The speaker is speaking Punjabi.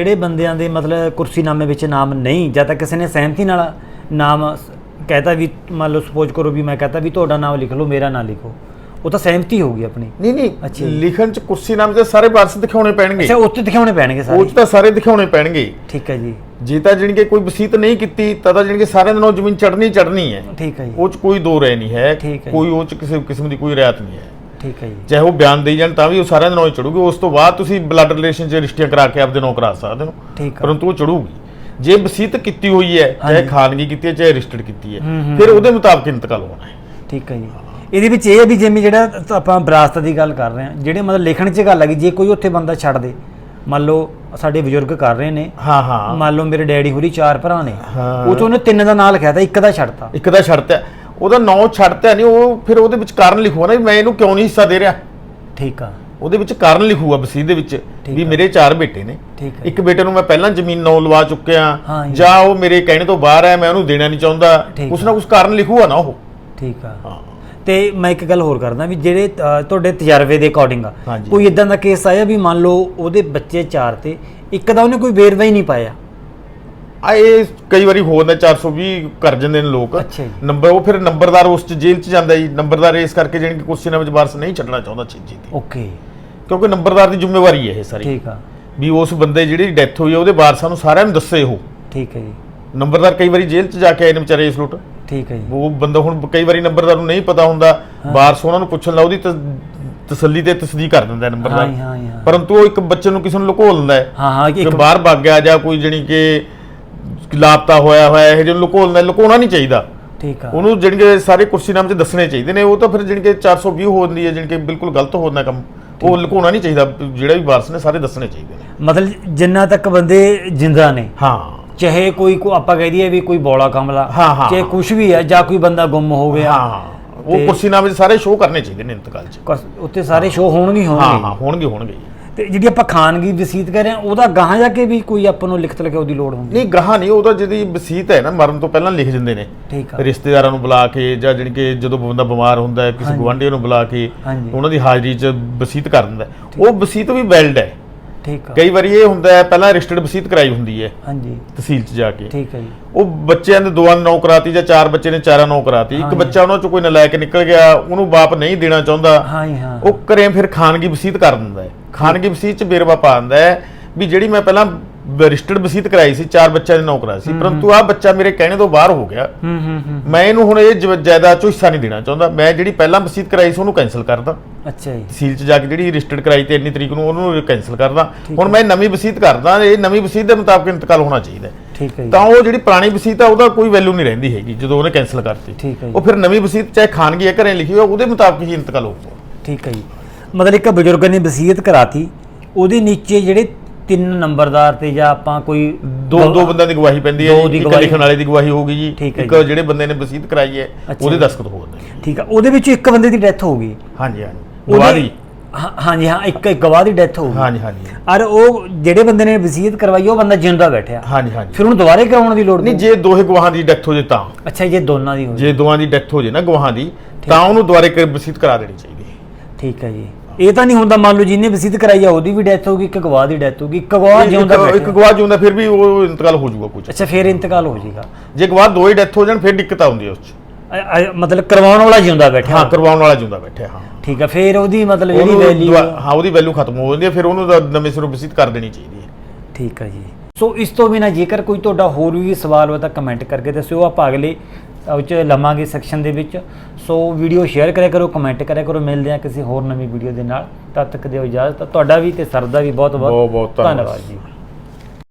ਜਿਹੜੇ ਬੰਦਿਆਂ ਦੇ ਮਤਲਬ ਕੁਰਸੀਨਾਮੇ ਵਿੱਚ ਨਾਮ ਨਹੀਂ ਜਾਂ ਤਾਂ ਕਿਸੇ ਨੇ ਸਹਿਮਤੀ ਨਾਲ ਨਾਮ ਕਹਿਤਾ ਵੀ ਮੰਨ ਲਓ ਸਪੋਜ਼ ਕਰੋ ਵੀ ਮੈਂ ਕਹਤਾ ਵੀ ਤੁਹਾਡਾ ਨਾਮ ਲਿਖ ਲਓ ਮੇਰਾ ਨਾ ਲਿਖੋ ਉਹ ਤਾਂ ਸਹਿਮਤੀ ਹੋਊਗੀ ਆਪਣੀ। ਨਹੀਂ ਨਹੀਂ। ਲਿਖਣ ਚ ਕੁਰਸੀ ਨਾਮ ਦੇ ਸਾਰੇ ਵਾਰਸ ਦਿਖਾਉਣੇ ਪੈਣਗੇ। ਅੱਛਾ ਉੱਤੇ ਦਿਖਾਉਣੇ ਪੈਣਗੇ ਉਹ ਸਾਰੇ। ਚ ਤਾਂ ਸਾਰੇ ਦਿਖਾਉਣੇ ਪੈਣਗੇ। ਠੀਕ ਹੈ ਜੀ। ਜੇ ਤਾਂ ਜਾਣੀ ਕਿ ਕੋਈ ਵਸੀਤ ਨਹੀਂ ਕੀਤੀ ਤਾਂ ਤਾਂ ਜਾਣੀ ਕਿ ਸਾਰਿਆਂ ਦੇ ਨਾਲ ਜ਼ਮੀਨ ਚੜਨੀ ਚੜਨੀ ਹੈ। ਠੀਕ ਹੈ ਜੀ। ਉਹ ਚ ਕੋਈ ਦੋ ਰਹਿ ਨਹੀਂ ਹੈ। ਕੋਈ ਉਹ ਚ ਕਿਸੇ ਕਿਸਮ ਦੀ ਕੋਈ ਰਿਆਇਤ ਨਹੀਂ ਹੈ। ਠੀਕ ਹੈ ਜੀ। ਚਾਹੇ ਉਹ ਬਿਆਨ ਦੇਈ ਜਾਣ ਤਾਂ ਵੀ ਉਹ ਸਾਰਿਆਂ ਦੇ ਹੀ ਚੜੂਗੀ। ਉਸ ਤੋਂ ਬਾਅਦ ਤੁਸੀਂ ਬਲੱਡ ਰਿਲੇਸ਼ਨ 'ਚ ਰਿਸ਼ਤੀਆਂ ਕਰਾ ਕੇ ਆਪਦੇ ਨਾਲ ਕਰਾ ਸਕਦੇ ਹੋ। ਠੀਕ ਆ। ਪਰੰਤੂ ਉਹ ਚੜੂਗੀ। ਜੇ ਵਸੀਤ ਕੀਤੀ ਹੋਈ ਹੈ ਚਾਹੇ। ਖਾਨਗੀ ਕੀਤੀ ਹੈ ਚਾਹੇ ਰਜਿਸਟਰਡ ਕੀਤੀ ਹੈ ਹੂੰ, ਹੂੰ, ਫਿਰ ਉਹਦੇ ਮੁਤਾਬਕ ਇੰਤਕਾਲ ਹੋਣਾ ਹੈ। ਠੀਕ ਹੈ ਜੀ। ਇਹਦੇ ਵਿੱਚ ਇਹ ਹੈ ਵੀ ਜਿਵੇਂ ਜਿਹੜਾ ਤ- ਆਪਾਂ ਵਿਰਾਸਤ ਦੀ ਗੱਲ ਕਰ ਰਹੇ ਹਾਂ ਜਿਹੜੇ ਮਤਲਬ ਲਿਖਣ 'ਚ ਗੱਲ ਹੈਗੀ ਜੇ ਕੋਈ ਉੱਥੇ ਬੰਦਾ ਛੱਡ ਦੇ ਮੰਨ ਲਓ ਸਾਡੇ ਬਜ਼ੁਰਗ ਕਰ ਰਹੇ ਨੇ ਹਾਂ ਹਾਂ। ਮੰਨ ਲਓ ਮੇਰੇ ਡੈਡੀ ਹੋਰੀ ਚਾਰ ਭਰਾ ਨੇ ਹਾਂ। ਉਹ 'ਚ ਉਹਨੇ ਤਿੰਨ ਦਾ ਨਾਂ ਲਿਖਿਆ ਤਾਂ ਇੱਕ ਦਾ ਛੱਡਤਾ। ਇੱਕ ਦਾ ਛੱਡਤਾ। ਉਹਦਾ ਨਾਂ ਛੱਡਤਾ ਨਹੀਂ ਉਹ ਫਿਰ ਉਹਦੇ ਵਿੱਚ ਕਾਰਨ ਲਿਖੂਗਾ ਨਾ ਵੀ ਮੈਂ ਇਹਨੂੰ ਕਿਉਂ ਨਹੀਂ ਹਿੱਸਾ ਦੇ ਰਿਹਾ। ਠੀਕ ਆ। ਉਹਦੇ ਵਿੱਚ ਕਾਰਨ ਲਿਖੂਗਾ ਵਸੀਤ ਦੇ ਵਿੱਚ ਵੀ। ਮੇਰੇ ਚਾਰ ਬੇਟੇ ਨੇ। ਠੀਕ ਹੈ ਇੱਕ ਬੇਟੇ ਨੂੰ ਮੈਂ ਪਹਿਲਾਂ ਜ਼ਮੀਨ ਨੌ ਲਵਾ ਚੁੱਕਿਆ ਹਾਂ ਜੀ। ਜਾਂ ਉਹ ਮੇਰੇ ਕਹਿਣੇ ਤੋਂ ਬਾਹਰ ਹੈ ਮੈਂ ਉਹਨੂੰ ਦੇਣਾ ਨਹੀਂ ਚਾਹੁੰਦਾ। ਠੀਕ ਕੁਛ। ਨਾ ਕੁਛ ਕਾਰਨ ਲਿਖੂਗਾ ਨਾ ਉਹ। ਠੀਕ ਆ। ਹਾਂ। ਤੇ ਮੈਂ ਇੱਕ ਗੱਲ ਹੋਰ ਕਰਦਾ ਵੀ ਜਿਹੜੇ ਅ, ਤੁਹਾਡੇ ਤਜਰਬੇ ਦੇ ਅਕੋਰਡਿੰਗ ਹਾਂਜੀ। ਕੋਈ ਇਦਾਂ ਦਾ ਕੇਸ ਆਇਆ ਵੀ ਮੰਨ ਲਓ ਉਹਦੇ ਬੱਚੇ ਚਾਰ ਤੇ ਇੱਕ ਦਾ ਉਹਨੇ ਕੋਈ ਵੇਰਵਾ ਹੀ ਨਹੀਂ ਪਾਇਆ। ਆ ਇਹ ਕਈ ਵਾਰੀ ਹੋ ਜਾਂਦਾ 420 ਕਰ ਜਾਂਦੇ ਨੇ ਲੋਕ। ਅੱਛਾ ਜੀ। ਨੰਬਰ ਉਹ ਫਿਰ ਨੰਬਰਦਾਰ ਉਸ ਚ ਜੇਲ੍ਹ ਚ ਜਾਂਦਾ ਜੀ। ਨੰਬਰਦਾਰ ਇਸ ਕਰਕੇ ਜਿਹੜੀ ਕਿ ਨਾਲ ਵਿੱਚ ਵਾਰਸ ਨਹੀਂ ਛੱਡਣਾ ਚਾਹੁੰਦਾ ਛੇਤੀ ਤੇ। ਓਕੇ। ਕਿਉਂਕਿ ਨੰਬਰਦਾਰ ਦੀ ਜ਼ਿੰਮੇਵਾਰੀ ਹੈ ਇਹ ਸਾਰੀ। ਠੀਕ ਆ। ਵੀ ਉਸ ਬੰਦੇ ਜਿਹੜੀ ਡੈਥ ਹੋਈ ਹੈ ਉਹਦੇ ਵਾਰਸਾਂ ਨੂੰ ਸਾਰਿਆਂ ਨੂੰ ਦੱਸੇ ਉਹ। ਠੀਕ ਹੈ ਜੀ। ਨੰਬਰਦਾਰ ਕਈ ਵਾਰੀ ਜੇਲ੍ਹ ਚ ਜਾ ਕੇ ਆਏ ਨੇ ਵਿਚਾਰੇ ਇਸ ਲੁੱਟ ਠੀਕ ਹੈ ਜੀ। ਉਹ ਬੰਦਾ ਹੁਣ ਕਈ ਵਾਰੀ ਨੰਬਰਦਾਰ ਨੂੰ ਨਹੀਂ ਪਤਾ ਹੁੰਦਾ। ਵਾਰਸ ਉਹਨਾਂ ਨੂੰ ਪੁੱਛਣ ਲਾ ਉਹਦੀ ਤਸ- ਤਸੱਲੀ ਤੇ ਤਸਦੀਕ ਕਰ ਦਿੰਦਾ ਹੈ ਹਾਂ ਨੰਬਰਦਾਰ ਹਾਂ ਹਾਂ। ਪਰੰਤੂ ਉਹ ਇੱਕ ਬੱਚੇ ਨੂੰ ਕਿਸੇ ਨੂੰ ਲੁਕੋ ਲੈਂਦਾ ਹੈ। ਹਾਂ ਹਾਂ ਕਿ ਇੱਕ ਬਾਹਰ ਭੱਗ ਗਿਆ ਜਾਂ ਕੋਈ ਜਣੀ ਕਿ ਲਾਪਤਾ ਹੋਇਆ ਹੋਇਆ ਇਹ ਜਿਹਨੂੰ ਲੁਕੋ ਲੈਂਦਾ ਲੁਕਾਉਣਾ ਨਹੀਂ ਚਾਹੀਦਾ। ਠੀਕ ਆ। ਉਹਨੂੰ ਜਿਹੜੀ ਸਾਰੇ ਕੁਰਸੀ ਨਾਮ 'ਚ ਦੱਸਣੇ ਚਾਹੀਦੇ ਨੇ ਉਹ ਤਾਂ ਫਿਰ ਜਿਹੜੀ ਕਿ 420 ਹੋ ਜਾਂਦੀ ਹੈ ਜਿਹੜੀ ਬਿਲਕੁਲ ਗਲਤ ਹੋ ਜਾਂਦਾ ਕੰਮ। ਉਹ ਲੁਕਾਉਣਾ ਨਹੀਂ ਚਾਹੀਦਾ ਜਿਹੜਾ ਵੀ ਵਾਰਸ ਨੇ ਸਾਰੇ ਦੱਸਣੇ ਚਾਹੀਦੇ ਨੇ। ਮਤਲਬ ਜਿੰਨਾ ਤੱਕ ਬੰਦੇ ਜਿੰਦਾ ਨੇ ਹਾਂ। ਚਾਹੇ ਕੋਈ ਕੋ ਆਪਾਂ ਕਹਿ ਦਈਏ ਵੀ ਕੋਈ ਬੋਲਾ ਕਮਲਾ ਚਾਹੇ। ਕੁਝ ਵੀ ਹੈ ਜਾਂ ਕੋਈ ਬੰਦਾ ਗੁੰਮ ਹੋ ਗਿਆ ਹਾਂ। ਉਹ ਕੁਰਸੀ ਨਾਮ 'ਚ ਸਾਰੇ ਸ਼ੋਅ ਕਰਨੇ ਚਾਹੀਦੇ ਨੇ ਇੰਤਕਾਲ 'ਚ। ਉੱਤੇ ਸਾਰੇ ਸ਼ੋਅ ਹੋਣਗੇ ਹੀ ਹਾਂ ਹੋਣਗੇ ਹਾਂ ਹੋਣਗੇ ਹੋਣਗੇ। ਤੇ ਜਿਹੜੀ ਆਪਾਂ ਖਾਨਗੀ ਵਸੀਤ ਕਰ ਰਹੇ ਹਾਂ ਉਹਦਾ ਗਾਹਾਂ ਜਾ ਕੇ ਵੀ ਕੋਈ ਆਪਾਂ ਨੂੰ ਲਿਖਤ ਲਿਖਾਉ ਦੀ ਲੋੜ ਹੁੰਦੀ ਨਹੀਂ ਗਾਹਾਂ ਨਹੀਂ ਉਹਦਾ ਜਿਹਦੀ ਵਸੀਤ ਹੈ ਨਾ ਮਰਨ ਤੋਂ ਪਹਿਲਾਂ ਲਿਖ ਦਿੰਦੇ ਨੇ ਠੀਕ ਆ ਰਿਸ਼ਤੇਦਾਰਾਂ ਨੂੰ ਬੁਲਾ ਕੇ ਜਾਂ ਜਾਣੀ ਕਿ ਜਦੋਂ ਬੰਦਾ ਬਿਮਾਰ ਹੁੰਦਾ ਹੈ ਕਿਸੇ। ਗਵਾਂਢੀ ਨੂੰ ਬੁਲਾ ਕੇ ਹਾਂਜੀ। ਉਹਨਾਂ ਦੀ ਹਾਜ਼ਰੀ 'ਚ ਵਸੀਤ ਕਰ ਦਿੰਦਾ ਹੈ। ਉਹ ਵਸੀਤ ਵੀ ਵੈਲਿਡ ਹੈ ਠੀਕ ਆ। ਕਈ ਵਾਰੀ ਇਹ ਹੁੰਦਾ ਹੈ ਪਹਿਲਾਂ ਰਜਿਸਟਰਡ ਵਸੀਤ ਕਰਾਈ ਹੁੰਦੀ ਹੈ ਹਾਂਜੀ। ਤਹਿਸੀਲ 'ਚ ਜਾ ਕੇ। ਠੀਕ ਹੈ ਜੀ। ਉਹ ਬੱਚਿਆਂ ਦੇ ਦੋਆਂ ਨੌ ਕਰਾਤੀ ਜਾਂ ਚਾਰ ਬੱਚੇ ਨੇ ਚਾਰਾਂ ਨੌ ਕਰਾਤੀ। ਇੱਕ। ਬੱਚਾ ਉਹਨਾਂ 'ਚੋਂ ਕੋਈ ਨਲਾਇਕ ਨਿਕਲ ਗਿਆ ਉਹਨੂੰ ਬਾਪ ਨਹੀਂ ਦੇਣਾ ਚਾਹੁੰਦਾ। ਹਾਂ ਹਾਂ। ਉਹ ਘਰੇ ਫਿਰ ਖਾਨਗੀ ਵਸੀਤ ਕਰ ਦਿੰਦਾ ਹੈ। ਖਾਨਗੀ ਵਸੀਤ 'ਚ ਬੇਰਵਾ ਪਾ ਦਿੰਦਾ ਹੈ ਵੀ ਜਿਹੜੀ ਮੈਂ ਪਹਿਲਾਂ ਰਜਿਸਟਰਡ ਵਸੀਤ ਕਰਾਈ ਸੀ ਚਾਰ ਬੱਚਿਆਂ ਦੇ ਨੌ ਕਰਾਈ ਸੀ ਪਰੰਤੂ ਆ ਬੱਚਾ ਮੇਰੇ ਕਹਿਣੇ ਤੋਂ ਬਾਹਰ ਹੋ ਗਿਆ। ਹੂੰ ਹੂੰ ਹੂੰ। ਮੈਂ ਇਹਨੂੰ ਹੁਣ ਇਹ ਜ- ਜਾਇਦਾਦ ਚੋਂ ਹਿੱਸਾ ਨਹੀਂ ਦੇਣਾ ਚਾਹੁੰਦਾ। ਮੈਂ ਜਿਹੜੀ ਪਹਿਲਾਂ ਵਸੀਤ ਕਰਾਈ ਸੀ ਉਹਨੂੰ ਕੈਨਸਲ ਕਰਦਾ ਅੱਛਾ ਜੀ। ਤਹਿਸੀਲ 'ਚ ਜਾ ਕੇ ਜਿਹੜੀ ਰਜਿਸਟਰਡ ਕਰਾਈ ਤੇ ਇੰਨੀ ਤਰੀਕ ਨੂੰ ਉਹਨੂੰ ਕੈਨਸਲ ਕਰਦਾ ਹੁਣ ਮੈਂ ਨਵੀਂ ਵਸੀਤ ਕਰਦਾ ਇਹ ਨਵੀਂ ਵਸੀਤ ਦੇ ਮੁਤਾਬਕ ਇੰਤਕਾਲ ਹੋਣਾ ਚਾਹੀਦਾ ਹੈ। ਠੀਕ ਹੈ ਜੀ। ਤਾਂ ਉਹ ਜਿਹੜੀ ਪੁਰਾਣੀ ਵਸੀਤ ਆ ਉਹਦਾ ਕੋਈ ਵੈਲਿਊ ਨਹੀਂ ਰਹਿੰਦੀ ਹੈਗੀ ਜਦੋਂ ਉਹਨੇ ਕੈਨਸਲ ਕਰਤੀ। ਠੀਕ ਹੈ ਜੀ। ਉਹ ਫਿਰ ਨਵੀਂ ਵਸੀਤ ਚਾਹੇ ਖਾਨਗੀ ਹੈ ਘਰੇ ਲਿਖੀ ਹੋਈ ਉਹਦੇ ਮੁਤਾਬਕ ਹੀ ਇੰਤਕਾਲ ਹੋਊਗਾ। ਠੀਕ ਹੈ ਜੀ। ਮਤਲਬ ਇੱਕ ਬਜ਼ੁਰਗ ਨੇ ਵਸੀਅਤ ਕਰਾਤੀ ਉਹਦੇ ਨੀਚੇ ਜਿਹੜੇ ਤਿੰਨ ਨੰਬਰਦਾਰ ਤੇ ਜਾਂ ਆਪਾਂ ਕੋਈ ਦੋ ਦੋ ਬੰਦਿਆਂ ਦੀ ਗਵਾਹੀ ਪੈਂਦੀ ਹੈ ਦੋ ਜੀ। ਦੀ ਇੱਕ ਗਵਾਹੀ। ਲਿਖਣ ਵਾਲੇ ਦੀ ਗਵਾਹੀ ਹੋਊਗੀ ਜੀ। ਠੀਕ ਹੈ ਇੱਕ ਜੀ। ਜਿਹੜੇ ਬੰਦੇ ਨੇ ਵਸੀਤ ਕਰਾਈ ਹੈ ਅੱਛਾ ਉਹਦੇ ਜੀ। ਦਸਤਖਤ ਹੋ ਜਾਂਦੇ ਨੇ। ਠੀਕ ਆ ਉਹਦੇ ਵਿੱਚ ਇੱਕ ਬੰਦੇ ਦੀ ਡੈਥ ਹੋ ਗਈ। ਹਾਂਜੀ ਹਾਂਜੀ। ਉਹਦੇ- ਗਵਾਹ। ਦੀ ਹਾਂ- ਹਾਂਜੀ ਹਾਂ ਇੱਕ ਇੱਕ ਗਵਾਹ ਦੀ ਡੈਥ ਹੋ ਗਈ। ਹਾਂਜੀ ਹਾਂਜੀ ਔਰ ਉਹ ਜਿਹੜੇ ਬੰਦੇ ਨੇ ਵਸੀਅਤ ਕਰਵਾਈ ਉਹ ਬੰਦਾ ਜਿੰਦਾ ਬੈਠਿਆ। ਹਾਂਜੀ ਹਾਂਜੀ। ਫਿਰ ਉਹਨੂੰ ਦੁਬਾਰੇ ਕਰਾਉਣ ਦੀ ਲੋੜ ਨਹੀਂ ਨਹੀਂ ਜੇ ਦੋਹੇ ਗਵਾਹਾਂ ਦੀ ਡੈਥ ਹੋ ਜੇ ਤਾਂ। ਅੱਛਾ ਜੇ ਦੋਨਾਂ ਦੀ ਹੋ ਜੇ। ਦੋਵਾਂ ਦੀ ਡੈਥ ਹੋ ਜੇ ਨਾ ਗਵਾਹਾਂ ਦੀ ਤਾਂ ਉਹਨੂੰ ਦੁਬਾਰੇ ਕਰ ਵਸੀਤ ਕਰਾ ਦੇਣੀ ਚਾਹੀਦੀ ਹੈ। ਠੀਕ ਹੈ ਜੀ। ਇਹ ਤਾਂ ਨਹੀਂ ਹੁੰਦਾ ਮੰਨ ਲਓ ਜਿਹਨੇ ਵਸੀਅਤ ਕਰਾਈ ਆ ਉਹਦੀ ਵੀ ਡੈਥ ਹੋ ਗਈ ਇੱਕ ਗਵਾਹ ਦੀ ਡੈਥ ਹੋ ਗਈ ਇੱਕ ਗਵਾਹ ਜਿਉਂਦਾ ਇੱਕ- ਇੱਕ ਬੈਠਾ। ਗਵਾਹ ਜਿਉਂਦਾ ਫਿਰ ਵੀ ਉਹ ਇੰਤਕਾਲ ਹੋ ਜਾਊਗਾ ਕੁਝ। ਅੱਛਾ ਫਿਰ ਇੰਤਕਾਲ ਹੋ ਜਾਏਗਾ। ਜੇ ਗਵਾਹ ਦੋ ਹੀ ਡੈਥ ਹੋ ਜਾਣ ਫਿਰ ਦਿੱਕਤ ਆਉਂਦੀ ਹੈ ਉਸ 'ਚ। ਅ- ਅ- ਮਤਲਬ ਕਰਵਾਉਣ ਵਾਲਾ ਜਿਉਂਦਾ ਬੈਠਾ। ਹਾਂ ਕਰਵਾਉਣ ਵਾਲਾ ਜਿਉਂਦਾ ਬੈਠਾ ਹਾਂ। ਠੀਕ ਹੈ ਫਿਰ ਉਹਦੀ ਮਤਲਬ ਜਿਹੜੀ ਉਹਨੂੰ ਵੈਲਿਊ ਦੁਆ- ਹਾਂ ਉਹਦੀ ਵੈਲਿਊ ਖਤਮ ਹੋ ਜਾਂਦੀ ਹੈ ਫਿਰ ਉਹਨੂੰ ਨਵੇਂ ਸਿਰੋਂ ਵਸੀਤ ਕਰ ਦੇਣੀ ਚਾਹੀਦੀ ਹੈ ਠੀਕ ਹੈ ਜੀ। ਸੋ ਇਸ ਤੋਂ ਬਿਨਾ ਜੇਕਰ ਕੋਈ ਤੁਹਾਡਾ ਹੋਰ ਵੀ ਸਵਾਲ ਹੋਵੇ ਤਾਂ ਕਮੈਂਟ ਕਰਕੇ ਦੱਸਿਓ। ਆਪਾਂ ਅਗਲੇ ਉਹ 'ਚ ਲਵਾਂਗੇ ਸੈਕਸ਼ਨ ਦੇ ਵਿੱਚ। ਸੋ ਵੀਡੀਓ ਸ਼ੇਅਰ ਕਰਿਆ ਕਰੋ ਕਮੈਂਟ ਕਰਿਆ ਕਰੋ। ਮਿਲਦੇ ਆ ਕਿਸੇ ਹੋਰ ਨਵੀਂ ਵੀਡੀਓ ਦੇ ਨਾਲ। ਤਦ ਤੱਕ ਦਿਓ ਇਜਾਜ਼ਤ। ਤੁਹਾਡਾ ਵੀ ਤੇ ਸਰ ਦਾ ਵੀ ਬਹੁਤ ਬਹੁਤ ਧੰਨਵਾਦ ਜੀ।